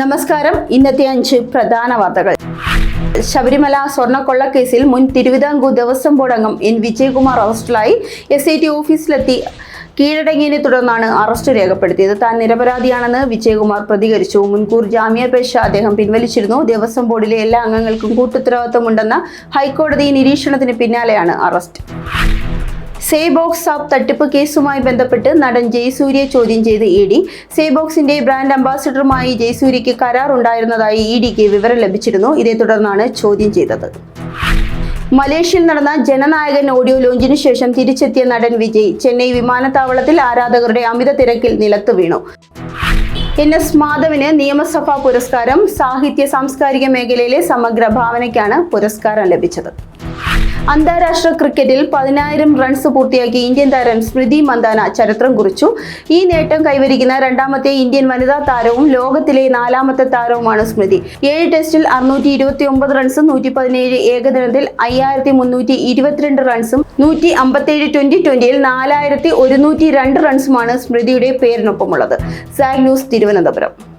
നമസ്കാരം. ഇന്നത്തെ അഞ്ച് പ്രധാന വാർത്തകൾ. ശബരിമല സ്വർണക്കൊള്ളക്കേസിൽ മുൻ തിരുവിതാംകൂർ ദേവസ്വം ബോർഡ് അംഗം എൻ വിജയകുമാർ അറസ്റ്റിലായി. എസ് ഐ ടി ഓഫീസിലെത്തി. കീഴടങ്ങിയതിനെ തുടർന്നാണ് അറസ്റ്റ് രേഖപ്പെടുത്തിയത്. താൻ നിരപരാധിയാണെന്ന് വിജയകുമാർ പ്രതികരിച്ചു. മുൻകൂർ ജാമ്യാപേക്ഷ അദ്ദേഹം പിൻവലിച്ചിരുന്നു. ദേവസ്വം ബോർഡിലെ എല്ലാ അംഗങ്ങൾക്കും കൂട്ടുത്തരവാദിത്തമുണ്ടെന്ന ഹൈക്കോടതി നിരീക്ഷണത്തിന് പിന്നാലെയാണ് അറസ്റ്റ്. സേ ബോക്സ് ആപ്പ് തട്ടിപ്പ് കേസുമായി ബന്ധപ്പെട്ട് നടൻ ജയസൂര്യയെ ചോദ്യം ചെയ്ത് ഇ ഡി. സേ ബോക്സിന്റെ ബ്രാൻഡ് അംബാസിഡറുമായി ജയസൂര്യയ്ക്ക് കരാർ ഉണ്ടായിരുന്നതായി ഇ ഡിക്ക് വിവരം ലഭിച്ചിരുന്നു. ഇതേ തുടർന്നാണ് ചോദ്യം ചെയ്തത്. മലേഷ്യയിൽ നടന്ന ജനനായകൻ ഓഡിയോ ലോഞ്ചിനു ശേഷം തിരിച്ചെത്തിയ നടൻ വിജയ് ചെന്നൈ വിമാനത്താവളത്തിൽ ആരാധകരുടെ അമിത തിരക്കിൽ നിലത്ത് വീണു. എൻ എസ് മാധവിന് നിയമസഭാ പുരസ്കാരം സാഹിത്യ സാംസ്കാരിക മേഖലയിലെ സമഗ്ര ഭാവനയ്ക്കാണ് പുരസ്കാരം ലഭിച്ചത്. അന്താരാഷ്ട്ര ക്രിക്കറ്റിൽ പതിനായിരം റൺസ് പൂർത്തിയാക്കി ഇന്ത്യൻ താരം സ്മൃതി മന്ദാന ചരിത്രം കുറിച്ചു. ഈ നേട്ടം കൈവരിക്കുന്ന രണ്ടാമത്തെ ഇന്ത്യൻ വനിതാ താരവും ലോകത്തിലെ നാലാമത്തെ താരവുമാണ് സ്മൃതി. ഏഴ് ടെസ്റ്റിൽ അറുന്നൂറ്റി ഇരുപത്തി ഒമ്പത് റൺസും നൂറ്റി പതിനേഴ് ഏകദിനത്തിൽ അയ്യായിരത്തി മുന്നൂറ്റി ഇരുപത്തിരണ്ട് റൺസും നൂറ്റി അമ്പത്തേഴ് ട്വന്റി ട്വന്റിയിൽ നാലായിരത്തി ഒരുന്നൂറ്റി രണ്ട് റൺസുമാണ് സ്മൃതിയുടെ പേരിനൊപ്പമുള്ളത്. സാഗ് ന്യൂസ് തിരുവനന്തപുരം.